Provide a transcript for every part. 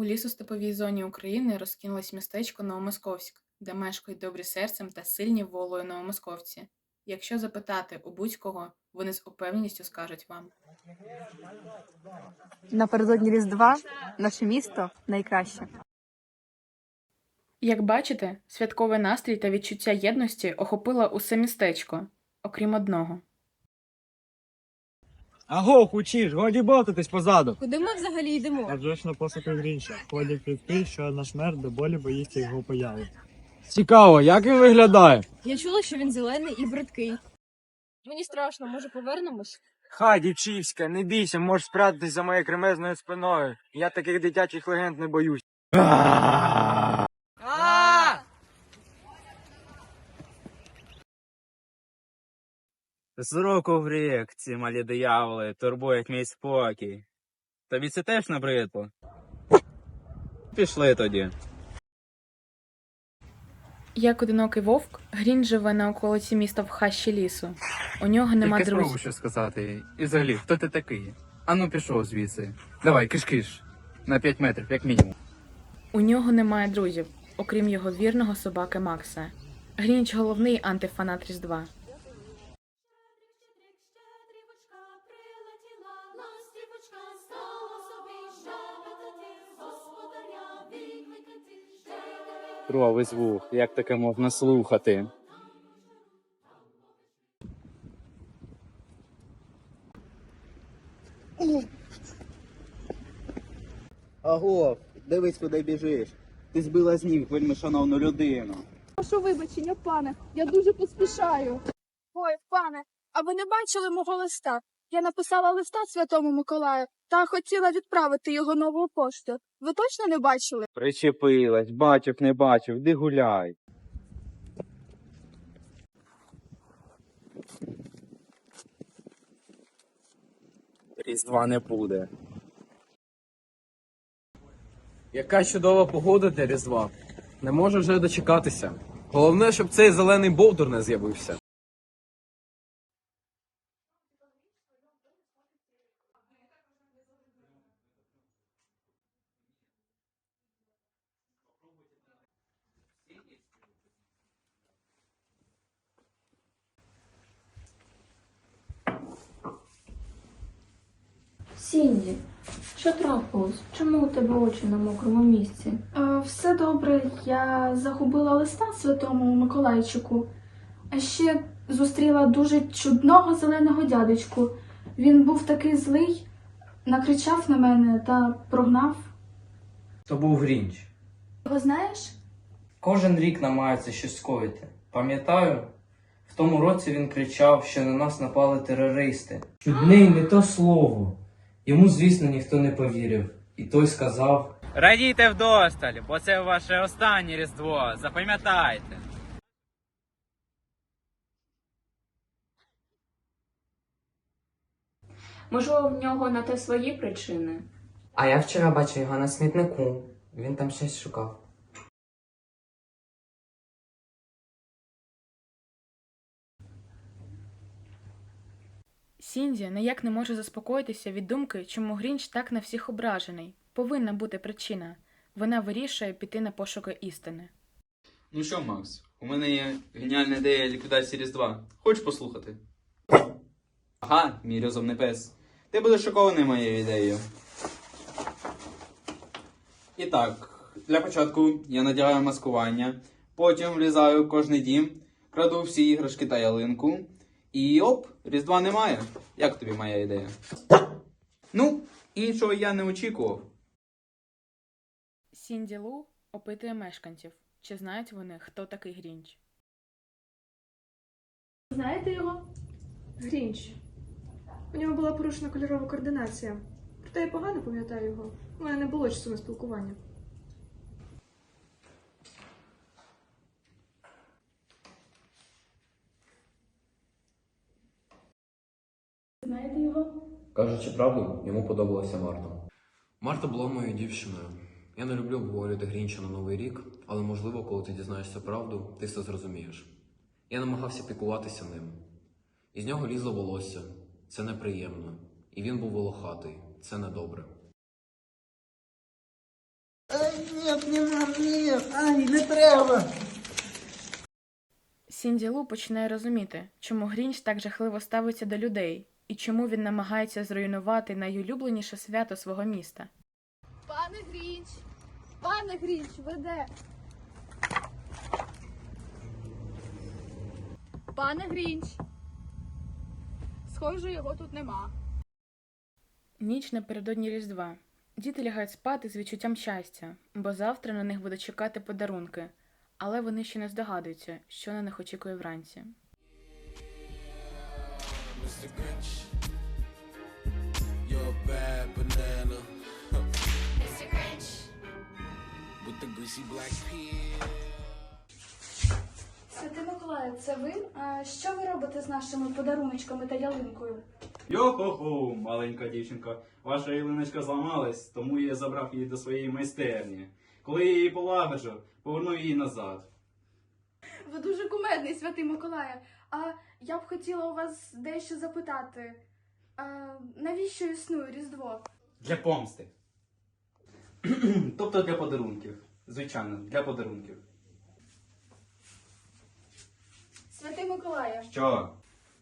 У лісостеповій зоні України розкинулось містечко Новомосковськ, де мешкають добрі серцем та сильні волею новомосковці. Якщо запитати у будь-кого, вони з упевненістю скажуть вам. Напередодні Різдва наше місто найкраще. Як бачите, святковий настрій та відчуття єдності охопило усе містечко, окрім одного. Аго, кучиш, годі бовтатись позаду. Куди ми взагалі йдемо? А вже ж на посоку Грінча. Ходять плітки, що наш мер до болі боїться його появи. Цікаво, як він виглядає? Я чула, що він зелений і бридкий. Мені страшно, може повернемось? Хай, дівчівська, не бійся, можеш спрятатись за моєю кремезною спиною. Я таких дитячих легенд не боюсь. З року в рік ці малі дияволи турбують мій спокій. Тобі це теж набридло? Пішли тоді. Як одинокий вовк, Грін живе на околиці міста в хащі лісу. У нього нема Тільки спробуй друзів. що сказати. І взагалі, хто ти такий? Ану пішов звідси. Давай, киш-киш. На 5 метрів, як мінімум. У нього немає друзів, окрім його вірного собаки Макса. Грінч головний антифанат Різдва. Кровий звук, як таке можна слухати? Аго, дивись, куди біжиш. Ти збила з ніг вельми шановну людину. Прошу вибачення, пане, я дуже поспішаю. Ой, пане, а ви не бачили мого листа? Я написала листа святому Миколаю та хотіла відправити його новою поштою. Ви точно не бачили? Причепилась, бачив, не бачив, де гуляй. Різдва не буде. Яка чудова погода для Різдва. Не можу вже дочекатися. Головне, щоб цей зелений бовдур не з'явився. Сінді, що трапилось? Чому у тебе очі на мокрому місці? Е, все добре, я загубила листа святому Миколайчику, а ще зустріла дуже чудного зеленого дядечку. Він був такий злий, накричав на мене та прогнав. То був Грінч. Його знаєш? Кожен рік намагається щось скоїти. Пам'ятаю, в тому році він кричав, що на нас напали терористи. Чудний не то слово. Йому, звісно, ніхто не повірив. І той сказав: Радійте вдосталь, бо це ваше останнє Різдво. Запам'ятайте. Можливо, в нього на те свої причини. А я вчора бачив його на смітнику. Він там щось шукав. Сінзі ніяк не може заспокоїтися від думки, чому Грінч так на всіх ображений. Повинна бути причина. Вона вирішує піти на пошуки істини. Ну що, Макс, у мене є геніальна ідея ліквідації Різдва. Хочеш послухати? Ага, мій розумний пес. Ти будеш шокований моєю ідеєю. І так, для початку я надягаю маскування, потім влізаю в кожний дім, краду всі іграшки та ялинку. І оп, Різдва немає. Як тобі моя ідея? Ну, іншого я не очікував. Сінді Лу опитує мешканців, чи знають вони, хто такий Грінч. Знаєте його? Грінч. У нього була порушена кольорова координація. Проте я погано пам'ятаю його. У мене не було часу на спілкування. Знаєте його? Кажучи правду, йому подобалася Марта. Марта була моєю дівчиною. Я не люблю обговорювати Грінча на Новий рік, але можливо, коли ти дізнаєшся правду, ти все зрозумієш. Я намагався піклуватися ним. Із нього лізло волосся. Це неприємно. І він був волохатий. Це недобре. Ні, нема, ні, ай, не треба. Сінді Лу починає розуміти, чому Грінч так жахливо ставиться до людей і чому він намагається зруйнувати найулюбленіше свято свого міста. Пане Грінч! Пане Грінч, веде! Пане Грінч! Схоже, його тут нема. Ніч напередодні Різдва. Діти лягають спати з відчуттям щастя, бо завтра на них будуть чекати подарунки, але вони ще не здогадуються, що на них очікує вранці. Mr. Grinch. You're a bad banana. Mr. Grinch. With the greasy black peel. Святий Миколаю, це ви? А що ви робите з нашими подаруночками та ялинкою? Йо-хо-хо, маленька дівчинка. Ваша ялиночка зламалась, тому я забрав її до своєї майстерні. Коли я її полагоджу, поверну її назад. Ви дуже кумедний, святий Миколая. А я б хотіла у вас дещо запитати. А, навіщо існує Різдво? Для помсти. тобто для подарунків. Звичайно, для подарунків. Святий Миколая, Що?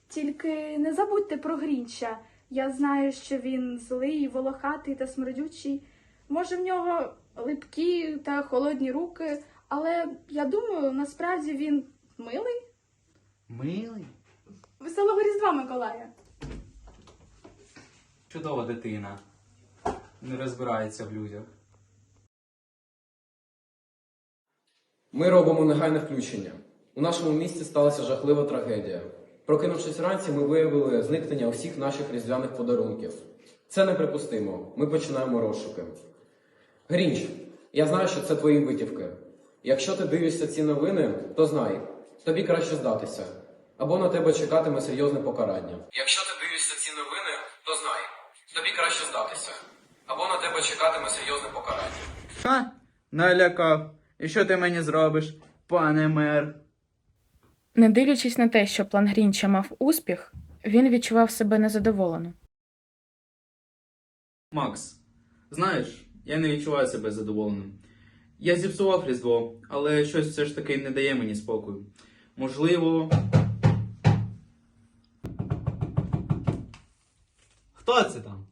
тільки не забудьте про Грінча. Я знаю, що він злий, волохатий та смердючий. Може, в нього липкі та холодні руки, але я думаю, насправді він милий. Милий? Веселого Різдва, Миколая! Чудова дитина. Не розбирається в людях. Ми робимо негайне включення. У нашому місті сталася жахлива трагедія. Прокинувшись вранці, ми виявили зникнення усіх наших різдвяних подарунків. Це неприпустимо. Ми починаємо розшуки. Грінч, я знаю, що це твої витівки. Якщо ти дивишся ці новини, то знай, тобі краще здатися. Або на тебе чекатиме серйозне покарання. Якщо ти дивишся ці новини, то знай, тобі краще здатися. Або на тебе чекатиме серйозне покарання. Ха? Налякав. І що ти мені зробиш, пане мер? Не дивлячись на те, що план Грінча мав успіх, він відчував себе незадоволено. Макс, знаєш, я не відчуваю себе задоволеним. Я зіпсував Різдво, але щось все ж таки не дає мені спокою. Можливо. Хто це там?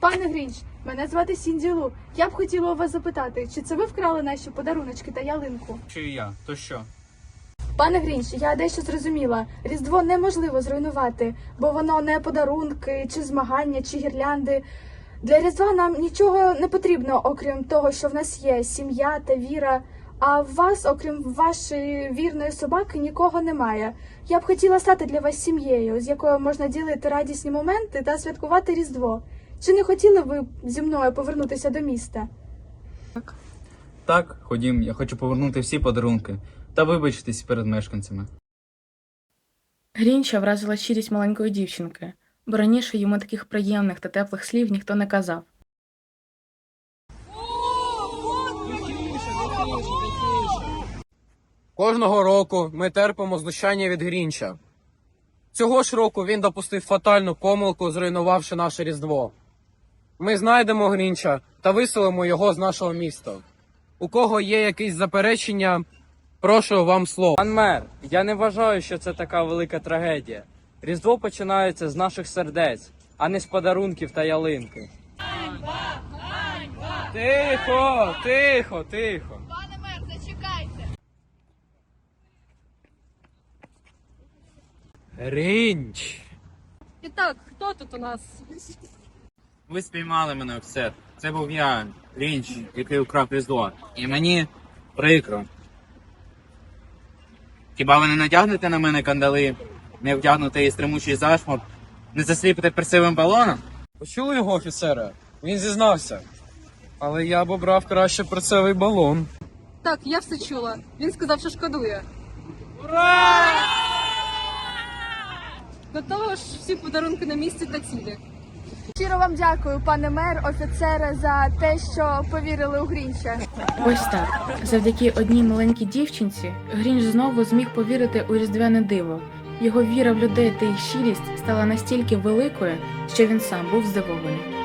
Пане Грінч, мене звати Сінді Лу. Я б хотіла у вас запитати, чи це ви вкрали наші подаруночки та ялинку? Чи я? То що? Пане Грінч, я дещо зрозуміла. Різдво неможливо зруйнувати, бо воно не подарунки, чи змагання, чи гірлянди. Для Різдва нам нічого не потрібно, окрім того, що в нас є сім'я та віра. А в вас, окрім вашої вірної собаки, нікого немає. Я б хотіла стати для вас сім'єю, з якою можна ділити радісні моменти та святкувати Різдво. Чи не хотіли ви зі мною повернутися до міста? Так, ходім, я хочу повернути всі подарунки та вибачитись перед мешканцями. Грінча вразила щирість маленької дівчинки, бо раніше йому таких приємних та теплих слів ніхто не казав. Кожного року ми терпимо знущання від Грінча. Цього ж року він допустив фатальну помилку, зруйнувавши наше Різдво. Ми знайдемо Грінча та виселимо його з нашого міста. У кого є якісь заперечення, прошу вам слово. Пан мер, я не вважаю, що це така велика трагедія. Різдво починається з наших сердець, а не з подарунків та ялинки. Тихо, тихо, тихо. Пане мер, зачекайте! Грінч. І так, хто тут у нас? Ви спіймали мене все. Це був я, Лінч, який украв Різдво. І мені прикро. Хіба ви не надягнете на мене кандали, не вдягнете і стримучий зашмор, не засліпите персивим балоном? Почули його офіцера? Він зізнався. Але я б обрав краще перцевий балон. Так, я все чула. Він сказав, що шкодує. Ура! До того ж, всі подарунки на місці та цілі. Щиро вам дякую, пане мер, офіцере, за те, що повірили у Грінча. Ось так. Завдяки одній маленькій дівчинці Грінч знову зміг повірити у різдвяне диво. Його віра в людей та їх щирість стала настільки великою, що він сам був здивований.